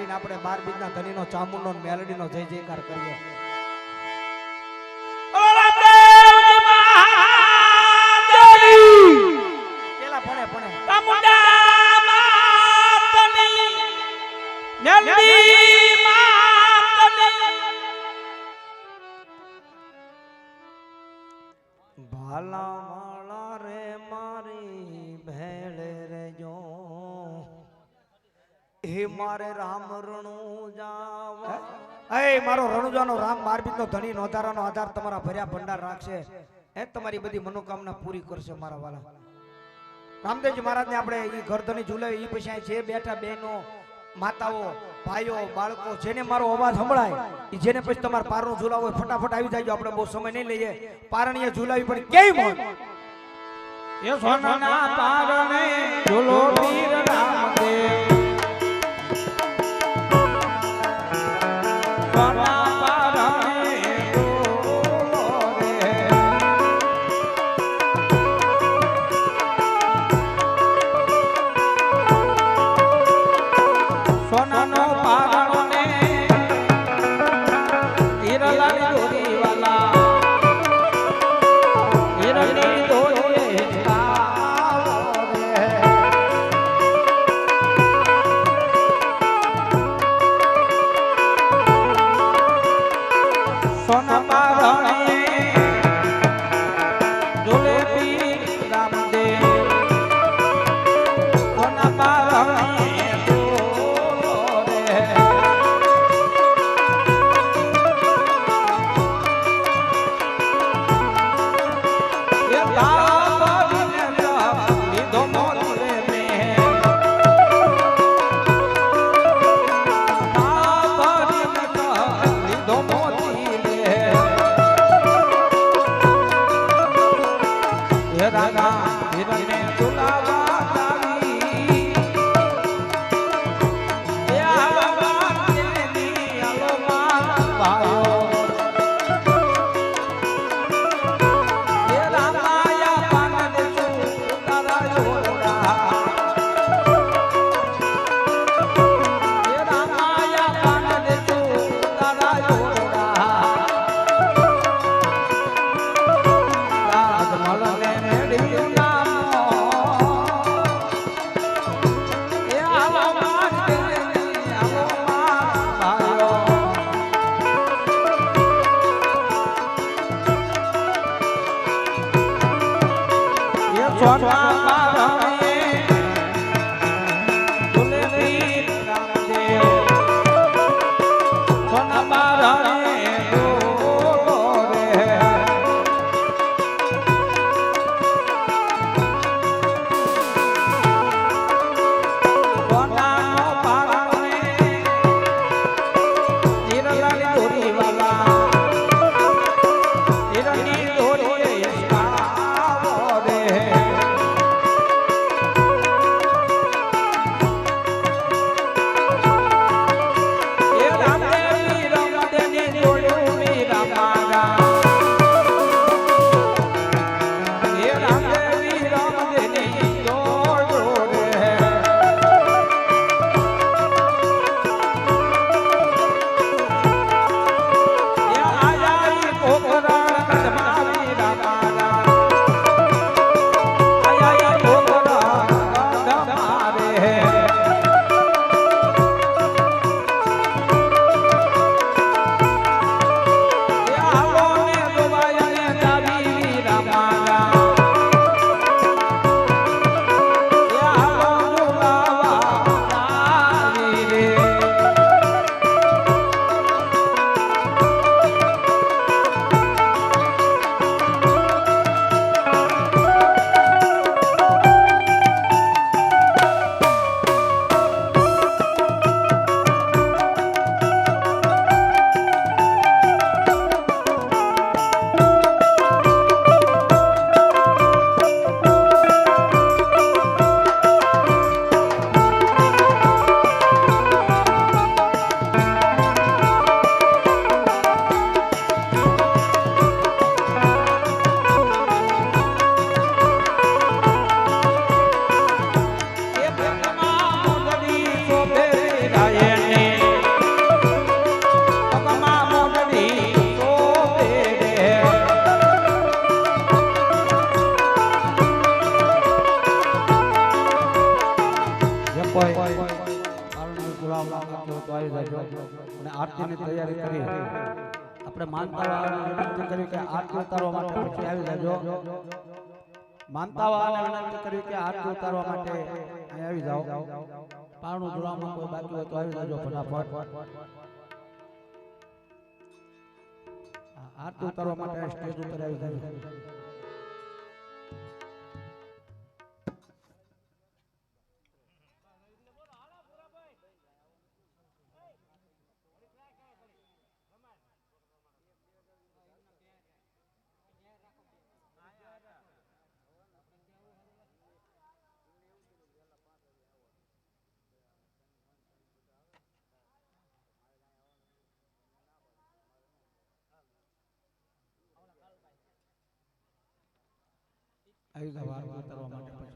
કરીને આપણે બાર બીજના ધનીનો ચામુંડનો મેલડીનો જય જયકાર કરીએ. રામ રણુ જાવા એ મારો રણુજાનો રામ મારબીતનો ધણી નોધારાનો આધાર તમારા ભર્યા ભંડાર રાખશે. એ તમારી બધી મનોકામના પૂરી કરશે મારા વાલા. રામદેવજી મહારાજને આપણે એ ઘરધણી ઝુલાવી એ પછી જે બેઠા બહેનો માતાઓ ભાઈઓ બાળકો જેને મારો અવાજ સંભળાય એ જેને પછી તમારે પારણું ઝુલાવો હોય ફટાફટ આવી જાય આપણે બહુ સમય નહીં લઈએ. પારણીએ ઝુલાવી પણ કેવી હોય? એ સોનાના પારણે ઝૂલો વીર রাধা માનતાવાળાને વિનંતી કરી કે ઉતારવા માટે અહીં આવી જાઓ. માટે જાઓ ઉતારવા માટે પછી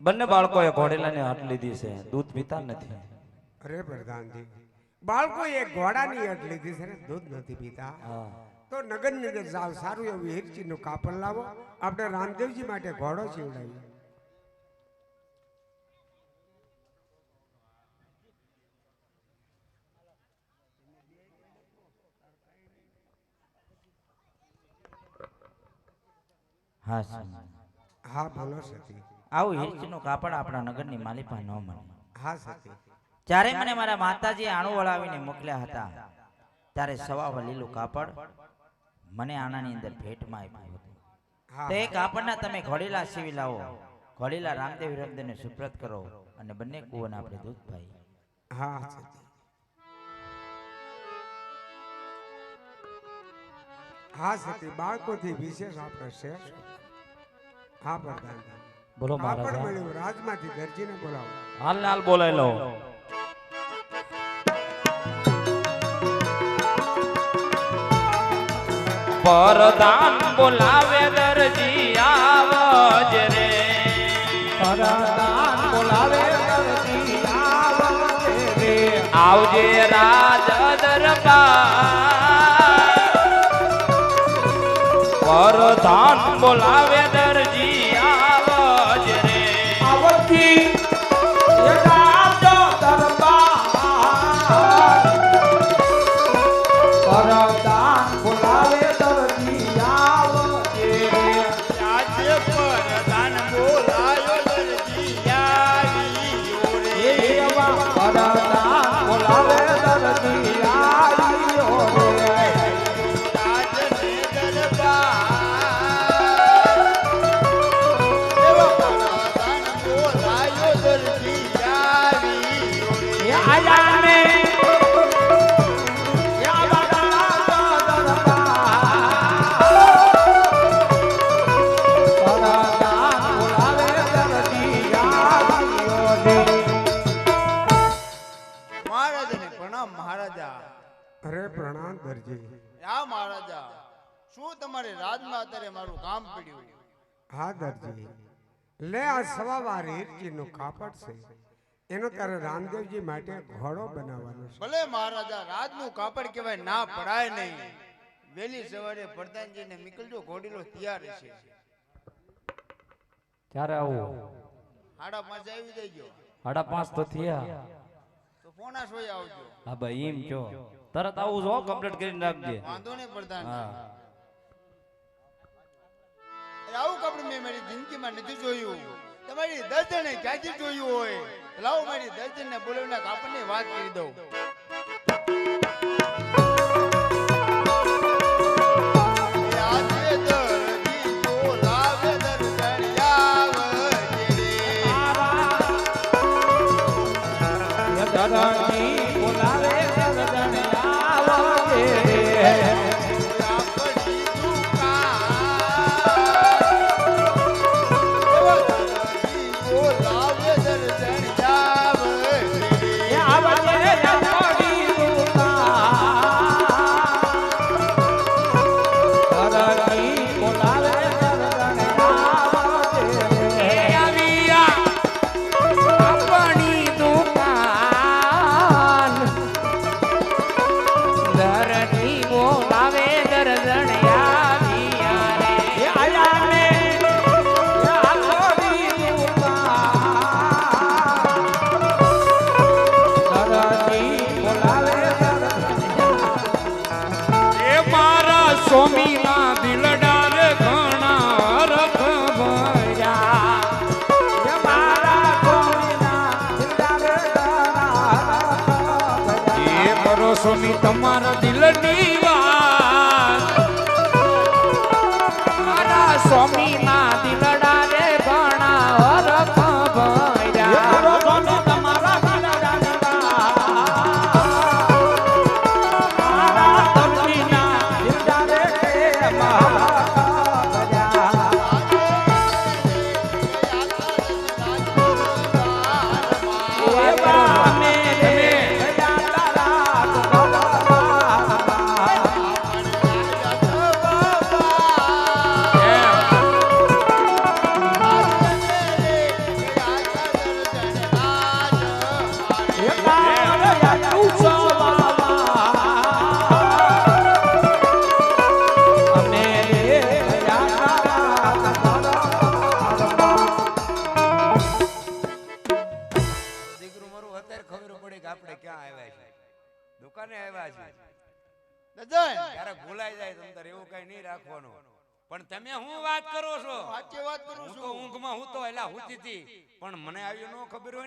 બંને બાળકોએ ઘોડેલાની હાથ લીધી છે. દૂધ પીતા નથી. અરે પ્રધાનજી બાળકો એક ઘોડાની હાથ લીધી છે ને દૂધ નથી પીતા. હા. તો નગર નગર જાવ સારું એવું હિરચી નું કાપડ લાવો. આપણે રામદેવજી માટે ઘોડો સીવડાવીએ. હા. હા બોલો સતી. આવું હિરચીનું કાપડ આપણા નગરની માલિપા ન મળે હા સતી જ્યારે મને મારા માતાજી આણું વળાવીને મોકલ્યા હતા ત્યારે સવા લીલું કાપડ મને આનાની અંદર ભેટમાં આપ્યું હતું. તો એ કાપડના તમે ઘોડીલા સીવી લાવો. ઘોડીલા રામદેવ વિરમદેવને સુપ્રત કરો અને બંને કુવને આપણે દૂધ પાઈ હા સતી હા સતી બાળકોથી વિશેષ આપણે છે હા પ્રધાનજી. બોલો મહારાજ. મળ્યું રાજમાંથી દરજીને બોલાવો. હાલ હાલ બોલાય લો. પરદાન બોલાવે દરજી આવજ રે. પરદાન બોલાવે દરજી આવજ રે. આવજે રાજ દરબાર. પરદાન બોલાવે અરે પ્રણામ દરજી આ મહારાજા શું તમારે રાજમાં અત્યારે મારું કામ પડ્યું? હા દરજી. લે આ સવાવાર હીરજીનું કાપડ છે. એનો તારે રામદેવજી માટે ઘોડો બનાવવાનો છે. ભલે મહારાજા રાજનું કાપડ કહેવાય ના પડાય નહીં. વહેલી સવારે પ્રધાનજીને નીકળજો ઘોડીલો તૈયાર છે ત્યારે આવું. સાડા પાંચ આવી જઈજો સાડા પાંચ તો થયા. પોણા સોય આવજો. હા ભાઈ એમ કયો તરત આવું જો કમ્પ્લીટ કરીને રાખજે વાંધો નહીં પ્રધાન. હા. આવું કપડું મેં મારી જિંદગીમાં નથી જોયું. તમારી દર્દને ક્યાંથી જોયું હોય. લાવો મારી દર્દનને બોલાવીને કાપડની વાત કરી દઉં. મારા સ્વામીના દિલડા રે ઘણા રખ ભર્યા. મારા સ્વામીના દિલડા રે તમારા દિલની પણ તમે હું વાત કરો છો? સાચી વાત કરું છું ઊંઘમાં હું તો એલા હુતી હતી. પણ મને આવી ન ખબર હોય ને